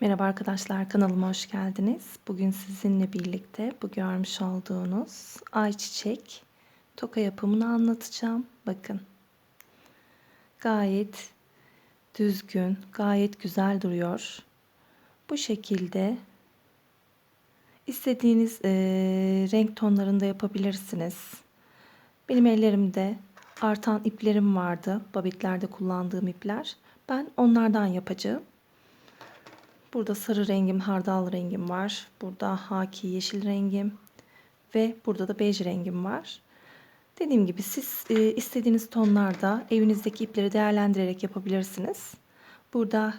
Merhaba arkadaşlar kanalıma hoş geldiniz. Bugün sizinle birlikte bu görmüş olduğunuz ayçiçek toka yapımını anlatacağım. Bakın. Gayet düzgün, gayet güzel duruyor. Bu şekilde istediğiniz e, renk tonlarında yapabilirsiniz. Benim ellerimde artan iplerim vardı. Babitlerde kullandığım ipler. Ben onlardan yapacağım. Burada sarı rengim, hardal rengim var. Burada haki yeşil rengim ve burada da bej rengim var. Dediğim gibi siz e, istediğiniz tonlarda evinizdeki ipleri değerlendirerek yapabilirsiniz. Burada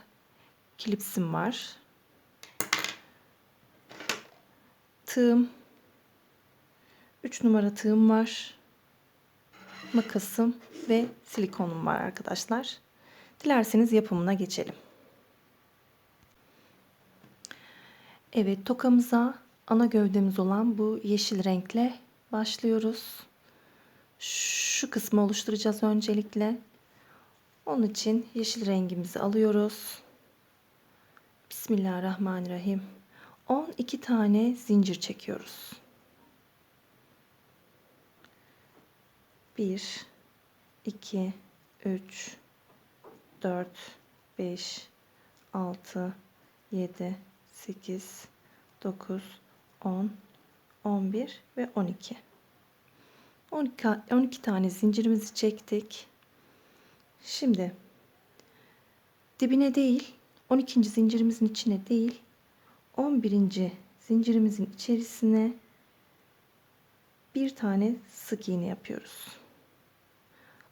klipsim var. Tığım 3 numara tığım var. Makasım ve silikonum var arkadaşlar. Dilerseniz yapımına geçelim. Evet tokamıza ana gövdemiz olan bu yeşil renkle başlıyoruz. Şu kısmı oluşturacağız öncelikle. Onun için yeşil rengimizi alıyoruz. Bismillahirrahmanirrahim. 12 tane zincir çekiyoruz. 1 2 3 4 5 6 7 8 9 10 11 ve 12 12, 12 tane zincirimizi çektik şimdi dibine değil 12. zincirimizin içine değil 11. zincirimizin içerisine bir tane sık iğne yapıyoruz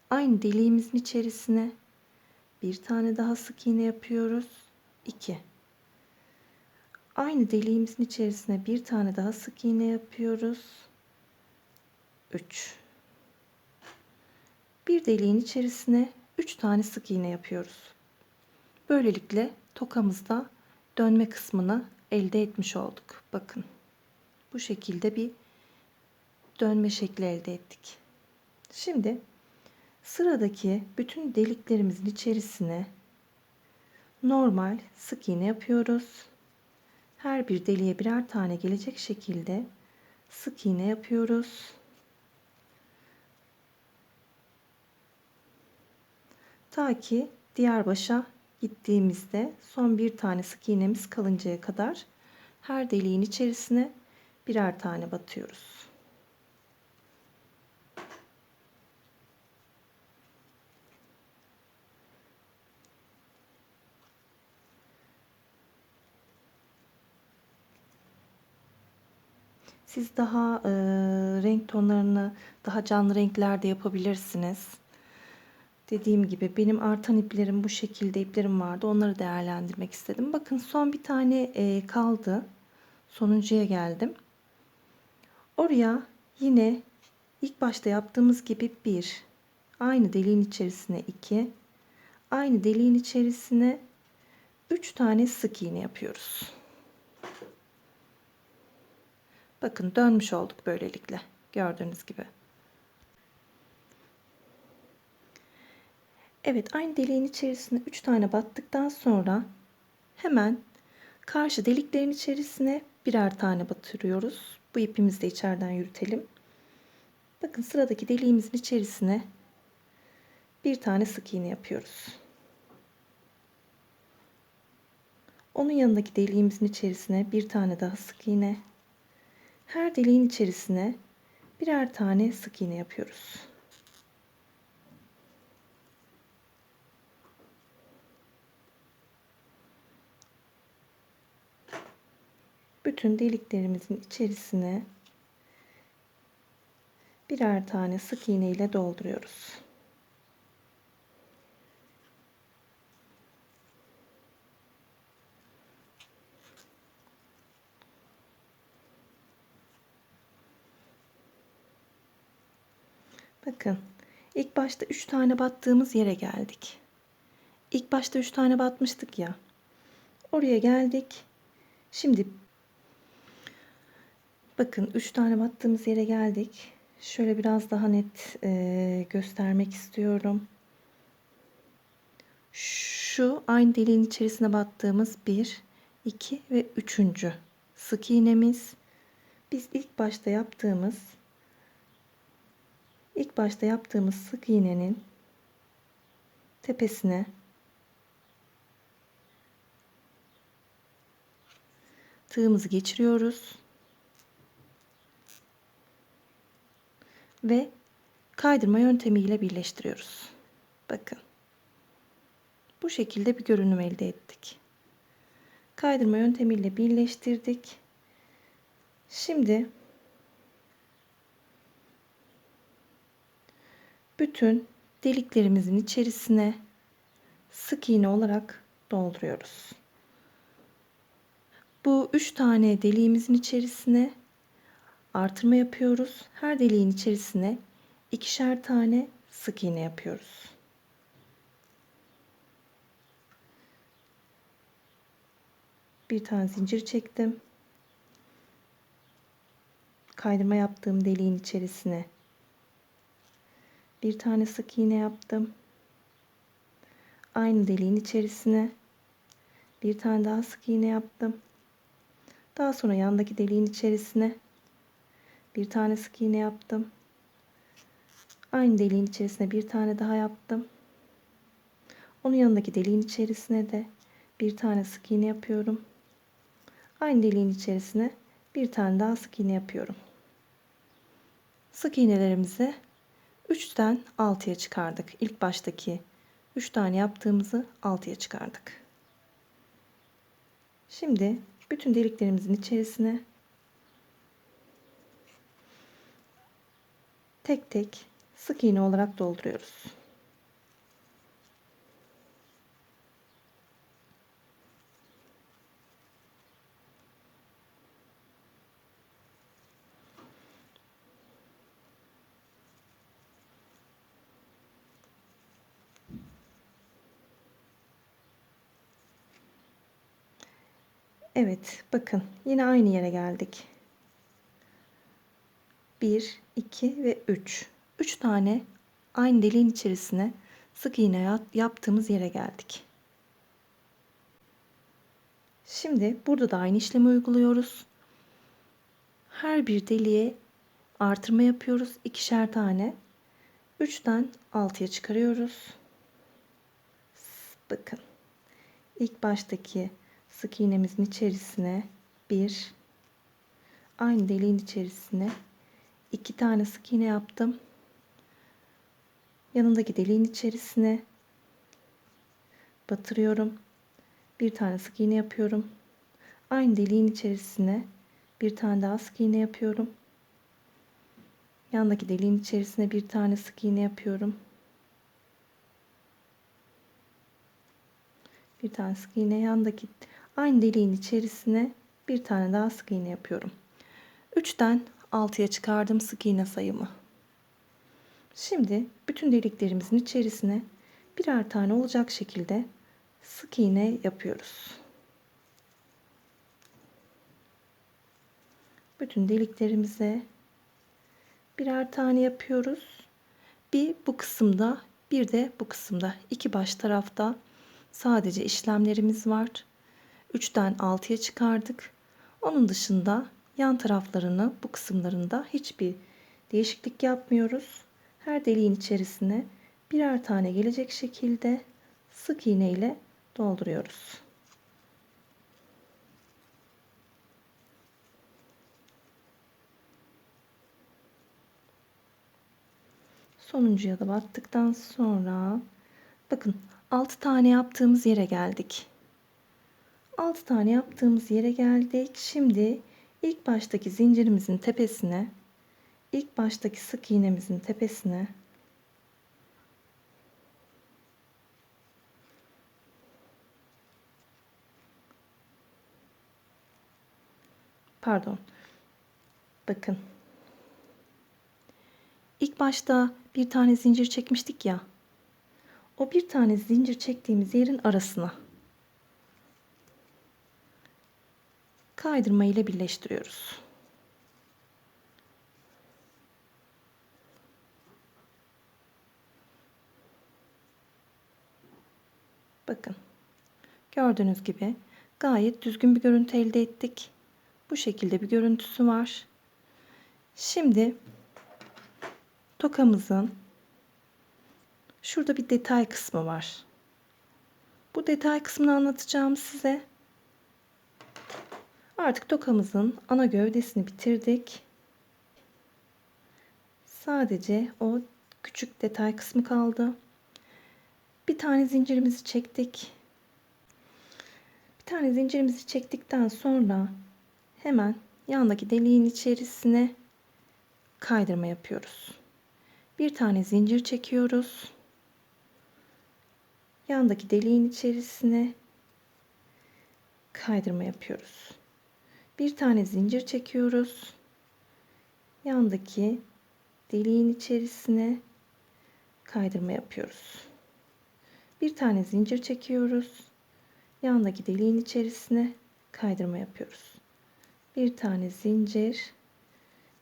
aynı deliğimizin içerisine bir tane daha sık iğne yapıyoruz 2 Aynı deliğimizin içerisine bir tane daha sık iğne yapıyoruz. 3. Bir deliğin içerisine 3 tane sık iğne yapıyoruz. Böylelikle tokamızda dönme kısmını elde etmiş olduk. Bakın. Bu şekilde bir dönme şekli elde ettik. Şimdi sıradaki bütün deliklerimizin içerisine normal sık iğne yapıyoruz her bir deliğe birer tane gelecek şekilde sık iğne yapıyoruz. Ta ki diğer başa gittiğimizde son bir tane sık iğnemiz kalıncaya kadar her deliğin içerisine birer tane batıyoruz. Siz daha e, renk tonlarını daha canlı renklerde yapabilirsiniz. Dediğim gibi benim artan iplerim bu şekilde iplerim vardı. Onları değerlendirmek istedim. Bakın son bir tane e, kaldı. Sonuncuya geldim. Oraya yine ilk başta yaptığımız gibi bir aynı deliğin içerisine iki aynı deliğin içerisine üç tane sık iğne yapıyoruz. Bakın dönmüş olduk böylelikle. Gördüğünüz gibi. Evet aynı deliğin içerisine 3 tane battıktan sonra hemen karşı deliklerin içerisine birer tane batırıyoruz. Bu ipimizi de içeriden yürütelim. Bakın sıradaki deliğimizin içerisine bir tane sık iğne yapıyoruz. Onun yanındaki deliğimizin içerisine bir tane daha sık iğne her deliğin içerisine birer tane sık iğne yapıyoruz. Bütün deliklerimizin içerisine birer tane sık iğne ile dolduruyoruz. Bakın ilk başta 3 tane battığımız yere geldik. İlk başta 3 tane batmıştık ya. Oraya geldik. Şimdi bakın 3 tane battığımız yere geldik. Şöyle biraz daha net e, göstermek istiyorum. Şu aynı deliğin içerisine battığımız 1, 2 ve 3. sık iğnemiz. Biz ilk başta yaptığımız ilk başta yaptığımız sık iğnenin tepesine tığımızı geçiriyoruz. Ve kaydırma yöntemiyle birleştiriyoruz. Bakın. Bu şekilde bir görünüm elde ettik. Kaydırma yöntemiyle birleştirdik. Şimdi bütün deliklerimizin içerisine sık iğne olarak dolduruyoruz. Bu üç tane deliğimizin içerisine artırma yapıyoruz. Her deliğin içerisine ikişer tane sık iğne yapıyoruz. Bir tane zincir çektim. Kaydırma yaptığım deliğin içerisine bir tane sık iğne yaptım. Aynı deliğin içerisine bir tane daha sık iğne yaptım. Daha sonra yandaki deliğin içerisine bir tane sık iğne yaptım. Aynı deliğin içerisine bir tane daha yaptım. Onun yanındaki deliğin içerisine de bir tane sık iğne yapıyorum. Aynı deliğin içerisine bir tane daha sık iğne yapıyorum. Sık iğnelerimizi 3'ten 6'ya çıkardık. İlk baştaki 3 tane yaptığımızı 6'ya çıkardık. Şimdi bütün deliklerimizin içerisine tek tek sık iğne olarak dolduruyoruz. Evet bakın yine aynı yere geldik. 1, 2 ve 3. 3 tane aynı deliğin içerisine sık iğne yaptığımız yere geldik. Şimdi burada da aynı işlemi uyguluyoruz. Her bir deliğe artırma yapıyoruz. ikişer tane. 3'ten 6'ya çıkarıyoruz. Bakın. İlk baştaki sık iğnemizin içerisine bir aynı deliğin içerisine iki tane sık iğne yaptım. Yanındaki deliğin içerisine batırıyorum. Bir tane sık iğne yapıyorum. Aynı deliğin içerisine bir tane daha sık iğne yapıyorum. Yandaki deliğin içerisine bir tane sık iğne yapıyorum. Bir tane sık iğne yandaki aynı deliğin içerisine bir tane daha sık iğne yapıyorum. 3'ten 6'ya çıkardım sık iğne sayımı. Şimdi bütün deliklerimizin içerisine birer tane olacak şekilde sık iğne yapıyoruz. Bütün deliklerimize birer tane yapıyoruz. Bir bu kısımda, bir de bu kısımda. iki baş tarafta sadece işlemlerimiz var. 3'ten 6'ya çıkardık. Onun dışında yan taraflarını bu kısımlarında hiçbir değişiklik yapmıyoruz. Her deliğin içerisine birer tane gelecek şekilde sık iğne ile dolduruyoruz. Sonuncuya da battıktan sonra bakın 6 tane yaptığımız yere geldik. 6 tane yaptığımız yere geldik. Şimdi ilk baştaki zincirimizin tepesine ilk baştaki sık iğnemizin tepesine pardon. Bakın. İlk başta bir tane zincir çekmiştik ya. O bir tane zincir çektiğimiz yerin arasına kaydırma ile birleştiriyoruz. Bakın. Gördüğünüz gibi gayet düzgün bir görüntü elde ettik. Bu şekilde bir görüntüsü var. Şimdi tokamızın şurada bir detay kısmı var. Bu detay kısmını anlatacağım size. Artık tokamızın ana gövdesini bitirdik. Sadece o küçük detay kısmı kaldı. Bir tane zincirimizi çektik. Bir tane zincirimizi çektikten sonra hemen yandaki deliğin içerisine kaydırma yapıyoruz. Bir tane zincir çekiyoruz. Yandaki deliğin içerisine kaydırma yapıyoruz. Bir tane zincir çekiyoruz. Yandaki deliğin içerisine kaydırma yapıyoruz. Bir tane zincir çekiyoruz. Yandaki deliğin içerisine kaydırma yapıyoruz. Bir tane zincir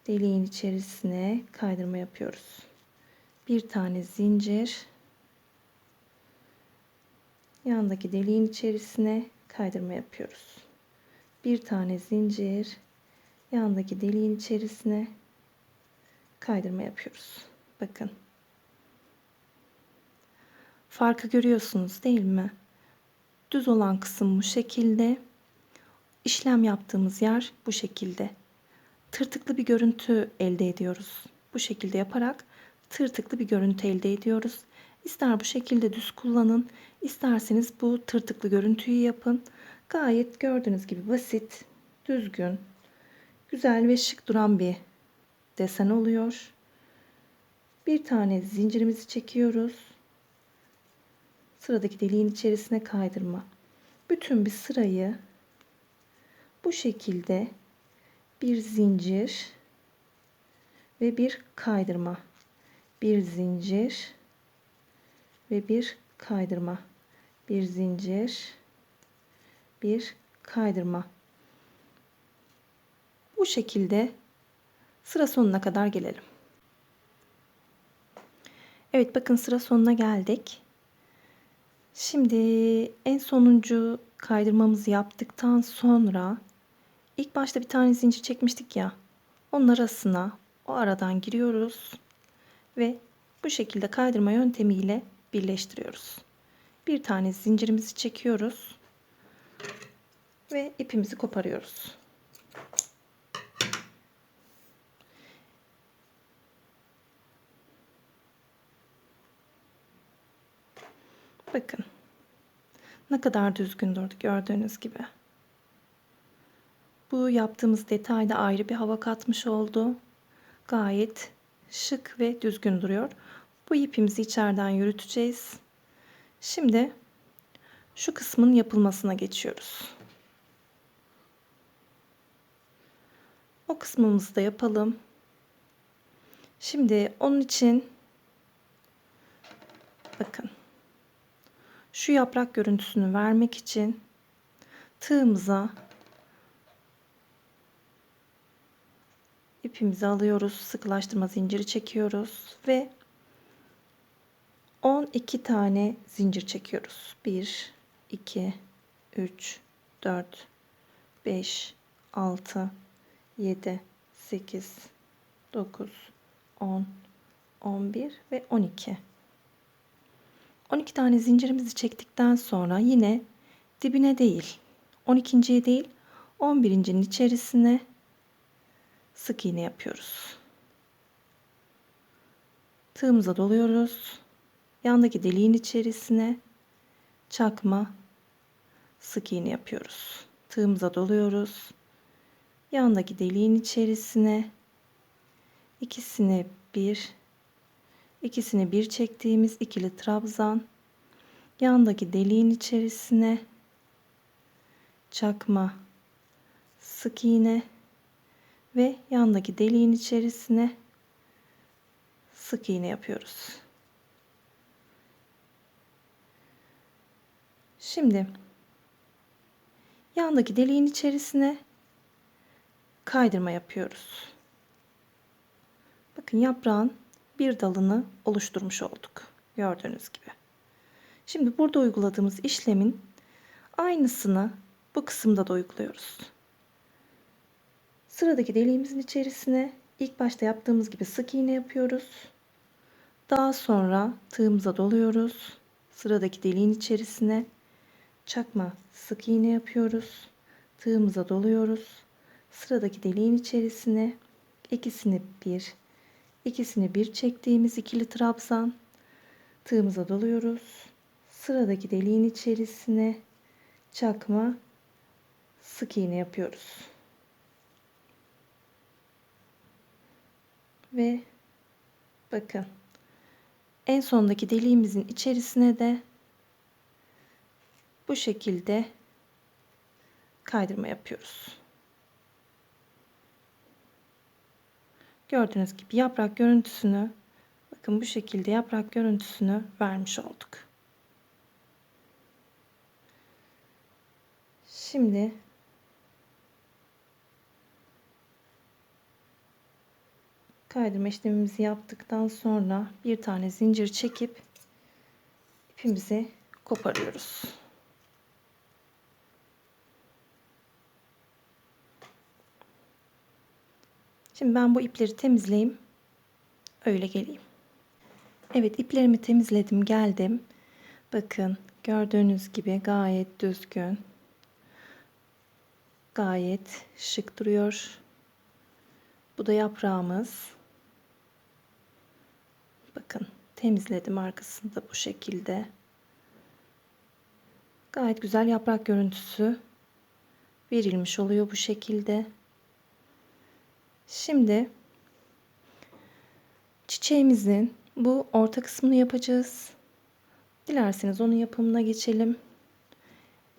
deliğin içerisine kaydırma yapıyoruz. Bir tane zincir yandaki deliğin içerisine kaydırma yapıyoruz. Bir tane zincir yandaki deliğin içerisine kaydırma yapıyoruz. Bakın. Farkı görüyorsunuz değil mi? Düz olan kısım bu şekilde. İşlem yaptığımız yer bu şekilde. Tırtıklı bir görüntü elde ediyoruz. Bu şekilde yaparak tırtıklı bir görüntü elde ediyoruz. İster bu şekilde düz kullanın, isterseniz bu tırtıklı görüntüyü yapın. Gayet gördüğünüz gibi basit, düzgün, güzel ve şık duran bir desen oluyor. Bir tane zincirimizi çekiyoruz. Sıradaki deliğin içerisine kaydırma. Bütün bir sırayı bu şekilde bir zincir ve bir kaydırma. Bir zincir ve bir kaydırma. Bir zincir, bir kaydırma. Bu şekilde sıra sonuna kadar gelelim. Evet bakın sıra sonuna geldik. Şimdi en sonuncu kaydırmamızı yaptıktan sonra ilk başta bir tane zincir çekmiştik ya. Onun arasına o aradan giriyoruz ve bu şekilde kaydırma yöntemiyle birleştiriyoruz. Bir tane zincirimizi çekiyoruz ve ipimizi koparıyoruz. Bakın. Ne kadar düzgün durdu gördüğünüz gibi. Bu yaptığımız detayda ayrı bir hava katmış oldu. Gayet şık ve düzgün duruyor. Bu ipimizi içeriden yürüteceğiz. Şimdi şu kısmın yapılmasına geçiyoruz. O kısmımızı da yapalım. Şimdi onun için bakın şu yaprak görüntüsünü vermek için tığımıza ipimizi alıyoruz. Sıkılaştırma zinciri çekiyoruz ve 12 tane zincir çekiyoruz. 1 2 3 4 5 6 7 8 9 10 11 ve 12 12 tane zincirimizi çektikten sonra yine dibine değil 12.ye değil 11.'nin içerisine sık iğne yapıyoruz. Tığımıza doluyoruz. Yandaki deliğin içerisine çakma sık iğne yapıyoruz. Tığımıza doluyoruz. Yandaki deliğin içerisine ikisini bir ikisini bir çektiğimiz ikili trabzan yandaki deliğin içerisine çakma sık iğne ve yandaki deliğin içerisine sık iğne yapıyoruz. Şimdi yandaki deliğin içerisine kaydırma yapıyoruz. Bakın yaprağın bir dalını oluşturmuş olduk. Gördüğünüz gibi. Şimdi burada uyguladığımız işlemin aynısını bu kısımda da uyguluyoruz. Sıradaki deliğimizin içerisine ilk başta yaptığımız gibi sık iğne yapıyoruz. Daha sonra tığımıza doluyoruz. Sıradaki deliğin içerisine çakma sık iğne yapıyoruz. Tığımıza doluyoruz. Sıradaki deliğin içerisine ikisini bir, ikisini bir çektiğimiz ikili trabzan tığımıza doluyoruz. Sıradaki deliğin içerisine çakma sık iğne yapıyoruz. Ve bakın en sondaki deliğimizin içerisine de bu şekilde kaydırma yapıyoruz. Gördüğünüz gibi yaprak görüntüsünü bakın bu şekilde yaprak görüntüsünü vermiş olduk. Şimdi kaydırma işlemimizi yaptıktan sonra bir tane zincir çekip ipimizi koparıyoruz. Şimdi ben bu ipleri temizleyeyim. Öyle geleyim. Evet iplerimi temizledim geldim. Bakın gördüğünüz gibi gayet düzgün. Gayet şık duruyor. Bu da yaprağımız. Bakın temizledim arkasında bu şekilde. Gayet güzel yaprak görüntüsü verilmiş oluyor bu şekilde. Şimdi çiçeğimizin bu orta kısmını yapacağız. Dilerseniz onun yapımına geçelim.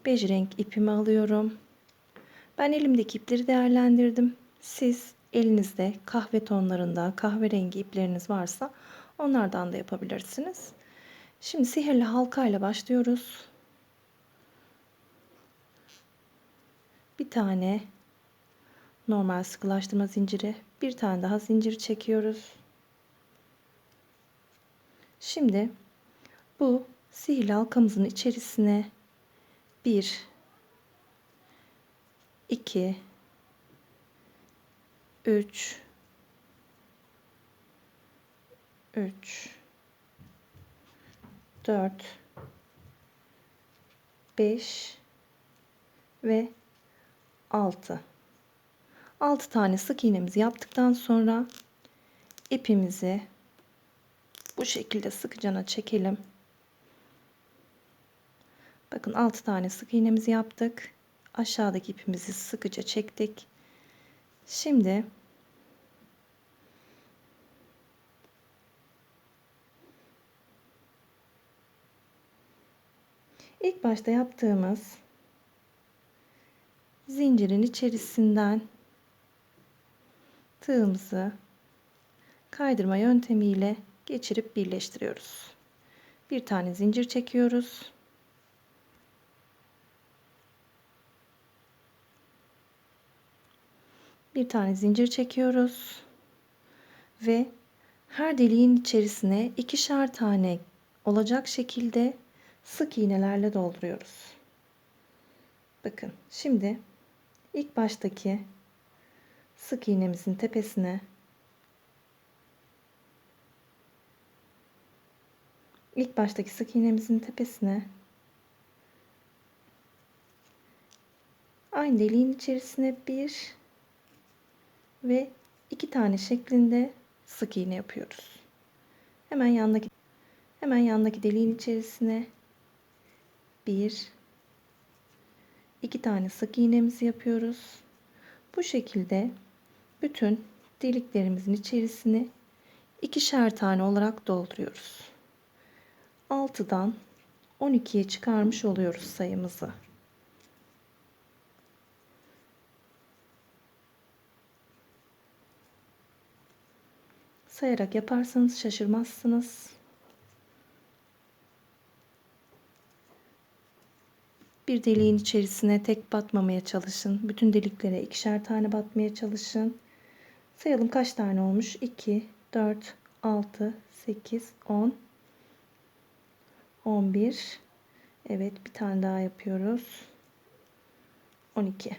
Bej renk ipimi alıyorum. Ben elimdeki ipleri değerlendirdim. Siz elinizde kahve tonlarında kahverengi ipleriniz varsa onlardan da yapabilirsiniz. Şimdi sihirli halka ile başlıyoruz. Bir tane normal sıkılaştırma zinciri, bir tane daha zincir çekiyoruz. Şimdi bu sihirli halkamızın içerisine 1 2 3 3 4 5 ve 6 6 tane sık iğnemizi yaptıktan sonra ipimizi bu şekilde sıkıcana çekelim. Bakın 6 tane sık iğnemizi yaptık. Aşağıdaki ipimizi sıkıca çektik. Şimdi ilk başta yaptığımız zincirin içerisinden tığımızı kaydırma yöntemiyle geçirip birleştiriyoruz. Bir tane zincir çekiyoruz. Bir tane zincir çekiyoruz ve her deliğin içerisine ikişer tane olacak şekilde sık iğnelerle dolduruyoruz. Bakın şimdi ilk baştaki sık iğnemizin tepesine ilk baştaki sık iğnemizin tepesine aynı deliğin içerisine bir ve iki tane şeklinde sık iğne yapıyoruz. Hemen yandaki hemen yandaki deliğin içerisine bir iki tane sık iğnemizi yapıyoruz. Bu şekilde bütün deliklerimizin içerisini ikişer tane olarak dolduruyoruz. 6'dan 12'ye çıkarmış oluyoruz sayımızı. Sayarak yaparsanız şaşırmazsınız. Bir deliğin içerisine tek batmamaya çalışın. Bütün deliklere ikişer tane batmaya çalışın. Sayalım kaç tane olmuş? 2, 4, 6, 8, 10, 11. Evet bir tane daha yapıyoruz. 12.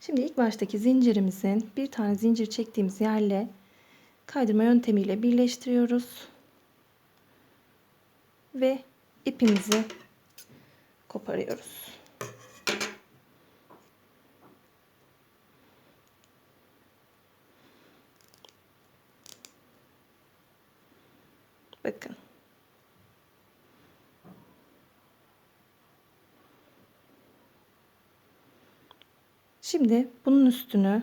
Şimdi ilk baştaki zincirimizin bir tane zincir çektiğimiz yerle kaydırma yöntemiyle birleştiriyoruz. Ve ipimizi koparıyoruz. Bakın. Şimdi bunun üstünü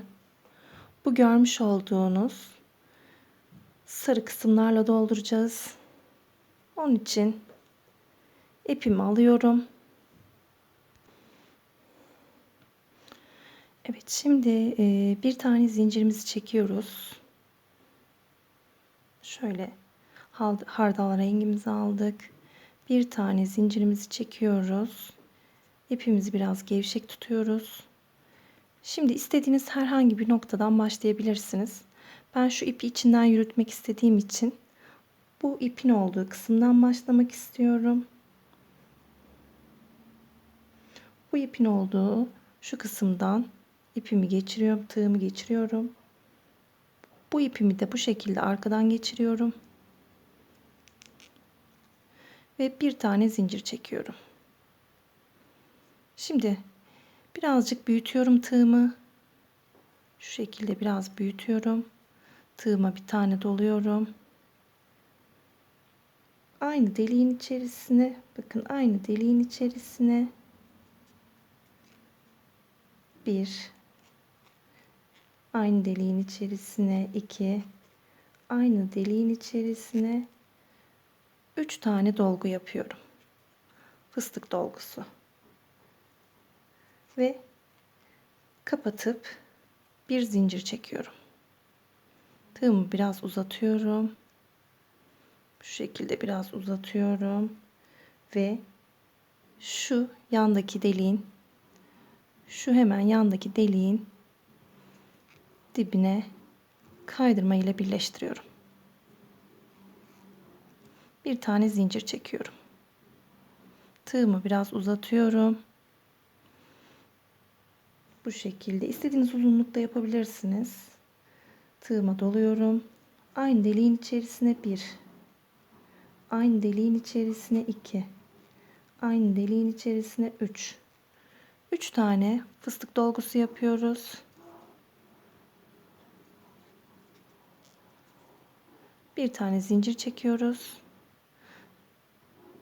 bu görmüş olduğunuz sarı kısımlarla dolduracağız. Onun için ipimi alıyorum. Evet şimdi e, bir tane zincirimizi çekiyoruz. Şöyle hardal rengimizi aldık. Bir tane zincirimizi çekiyoruz. İpimizi biraz gevşek tutuyoruz. Şimdi istediğiniz herhangi bir noktadan başlayabilirsiniz. Ben şu ipi içinden yürütmek istediğim için bu ipin olduğu kısımdan başlamak istiyorum. Bu ipin olduğu şu kısımdan ipimi geçiriyorum, tığımı geçiriyorum. Bu ipimi de bu şekilde arkadan geçiriyorum. Ve bir tane zincir çekiyorum. Şimdi birazcık büyütüyorum tığımı. Şu şekilde biraz büyütüyorum. Tığıma bir tane doluyorum. Aynı deliğin içerisine bakın aynı deliğin içerisine bir aynı deliğin içerisine iki aynı deliğin içerisine üç tane dolgu yapıyorum. Fıstık dolgusu. Ve kapatıp bir zincir çekiyorum. Tığımı biraz uzatıyorum. Şu şekilde biraz uzatıyorum ve şu yandaki deliğin şu hemen yandaki deliğin dibine kaydırma ile birleştiriyorum. Bir tane zincir çekiyorum. Tığımı biraz uzatıyorum. Bu şekilde istediğiniz uzunlukta yapabilirsiniz. Tığıma doluyorum. Aynı deliğin içerisine bir. Aynı deliğin içerisine iki. Aynı deliğin içerisine üç. Üç tane fıstık dolgusu yapıyoruz. Bir tane zincir çekiyoruz.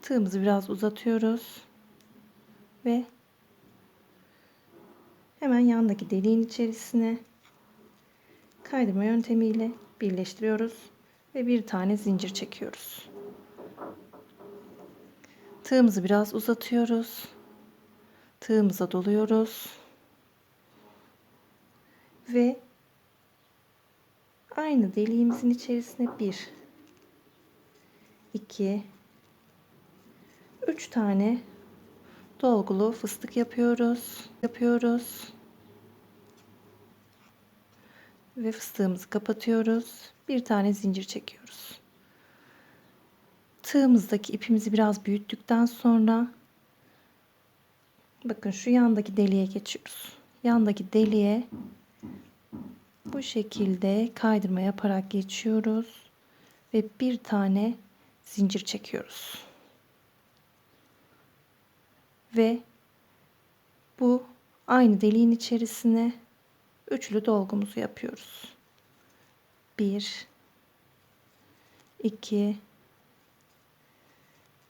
Tığımızı biraz uzatıyoruz. Ve hemen yandaki deliğin içerisine kaydırma yöntemiyle birleştiriyoruz ve bir tane zincir çekiyoruz. Tığımızı biraz uzatıyoruz. Tığımıza doluyoruz. Ve aynı deliğimizin içerisine bir, iki, üç tane dolgulu fıstık yapıyoruz. Yapıyoruz. Ve fıstığımızı kapatıyoruz. Bir tane zincir çekiyoruz. Tığımızdaki ipimizi biraz büyüttükten sonra bakın şu yandaki deliğe geçiyoruz. Yandaki deliğe bu şekilde kaydırma yaparak geçiyoruz ve bir tane zincir çekiyoruz. Ve bu aynı deliğin içerisine üçlü dolgumuzu yapıyoruz. 1 2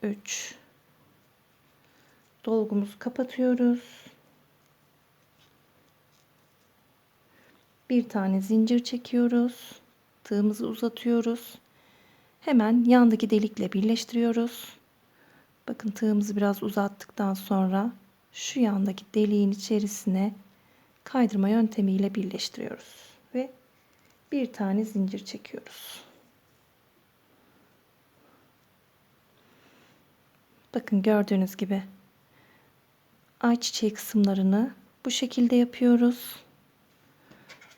3 dolgumuzu kapatıyoruz. Bir tane zincir çekiyoruz. Tığımızı uzatıyoruz. Hemen yandaki delikle birleştiriyoruz. Bakın tığımızı biraz uzattıktan sonra şu yandaki deliğin içerisine kaydırma yöntemiyle birleştiriyoruz ve bir tane zincir çekiyoruz. Bakın gördüğünüz gibi ayçiçeği kısımlarını bu şekilde yapıyoruz.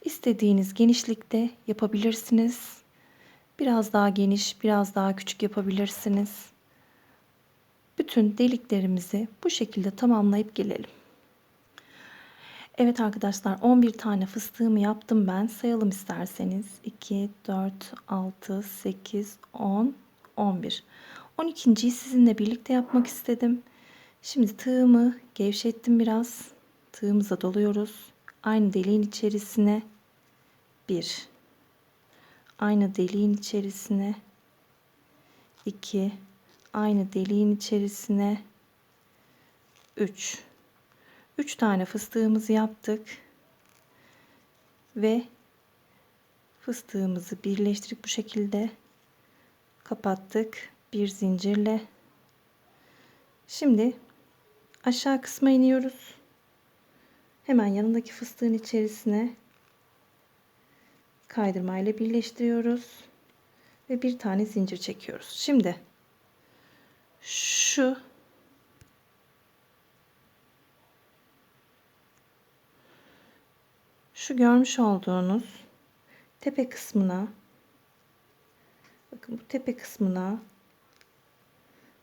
İstediğiniz genişlikte yapabilirsiniz. Biraz daha geniş, biraz daha küçük yapabilirsiniz. bütün deliklerimizi bu şekilde tamamlayıp gelelim. Evet arkadaşlar 11 tane fıstığımı yaptım ben. Sayalım isterseniz. 2, 4, 6, 8, 10, 11. 12.yi sizinle birlikte yapmak istedim. Şimdi tığımı gevşettim biraz. Tığımıza doluyoruz. Aynı deliğin içerisine 1. Aynı deliğin içerisine 2. Aynı deliğin içerisine 3. 3 tane fıstığımızı yaptık. Ve fıstığımızı birleştirip bu şekilde kapattık. Bir zincirle. Şimdi aşağı kısma iniyoruz. Hemen yanındaki fıstığın içerisine kaydırmayla birleştiriyoruz ve bir tane zincir çekiyoruz. Şimdi şu şu görmüş olduğunuz tepe kısmına bakın bu tepe kısmına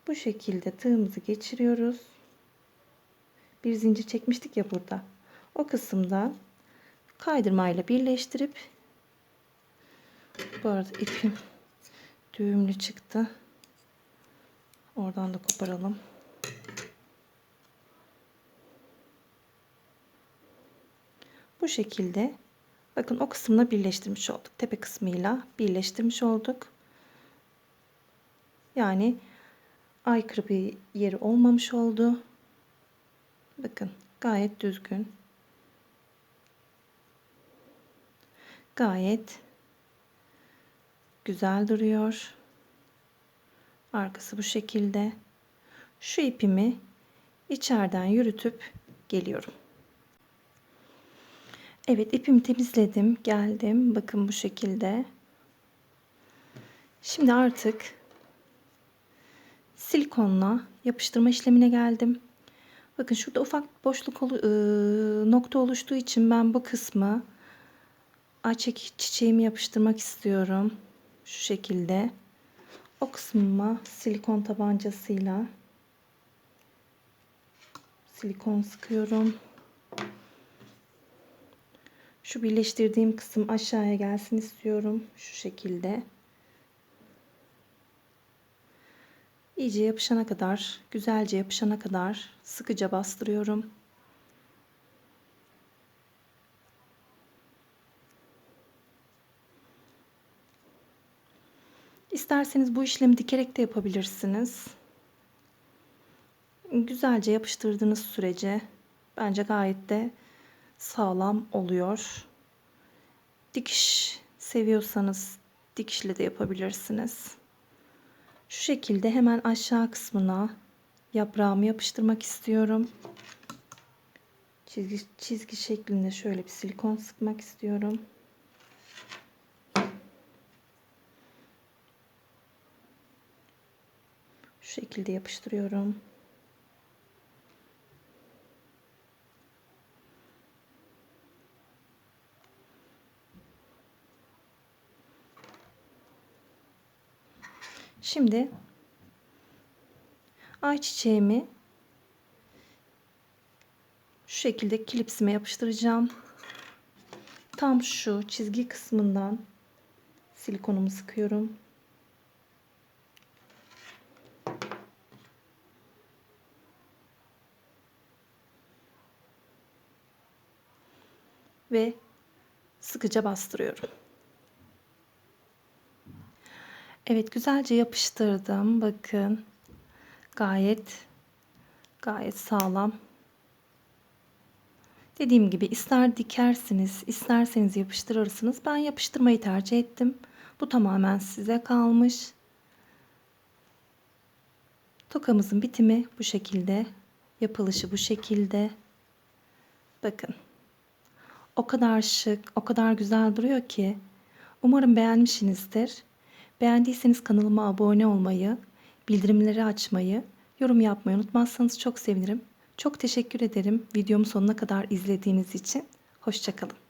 bu şekilde tığımızı geçiriyoruz. Bir zincir çekmiştik ya burada. O kısımdan kaydırmayla birleştirip bu arada ipim düğümlü çıktı. Oradan da koparalım. Bu şekilde bakın o kısımla birleştirmiş olduk. Tepe kısmıyla birleştirmiş olduk. Yani aykırı bir yeri olmamış oldu. Bakın gayet düzgün. Gayet güzel duruyor. Arkası bu şekilde. Şu ipimi içeriden yürütüp geliyorum. Evet ipimi temizledim. Geldim. Bakın bu şekilde. Şimdi artık silikonla yapıştırma işlemine geldim. Bakın şurada ufak boşluk nokta oluştuğu için ben bu kısmı ayçiçek çiçeğimi yapıştırmak istiyorum. Şu şekilde. O kısmıma silikon tabancasıyla silikon sıkıyorum. Şu birleştirdiğim kısım aşağıya gelsin istiyorum. Şu şekilde. İyice yapışana kadar, güzelce yapışana kadar sıkıca bastırıyorum. İsterseniz bu işlemi dikerek de yapabilirsiniz. Güzelce yapıştırdığınız sürece bence gayet de sağlam oluyor. Dikiş seviyorsanız dikişle de yapabilirsiniz. Şu şekilde hemen aşağı kısmına yaprağımı yapıştırmak istiyorum. Çizgi, çizgi şeklinde şöyle bir silikon sıkmak istiyorum. Şu şekilde yapıştırıyorum. Şimdi ayçiçeğimi şu şekilde klipsime yapıştıracağım. Tam şu çizgi kısmından silikonumu sıkıyorum. Ve sıkıca bastırıyorum. Evet güzelce yapıştırdım. Bakın. Gayet gayet sağlam. Dediğim gibi ister dikersiniz, isterseniz yapıştırırsınız. Ben yapıştırmayı tercih ettim. Bu tamamen size kalmış. Tokamızın bitimi bu şekilde. Yapılışı bu şekilde. Bakın. O kadar şık, o kadar güzel duruyor ki. Umarım beğenmişsinizdir. Beğendiyseniz kanalıma abone olmayı, bildirimleri açmayı, yorum yapmayı unutmazsanız çok sevinirim. Çok teşekkür ederim videomu sonuna kadar izlediğiniz için. Hoşçakalın.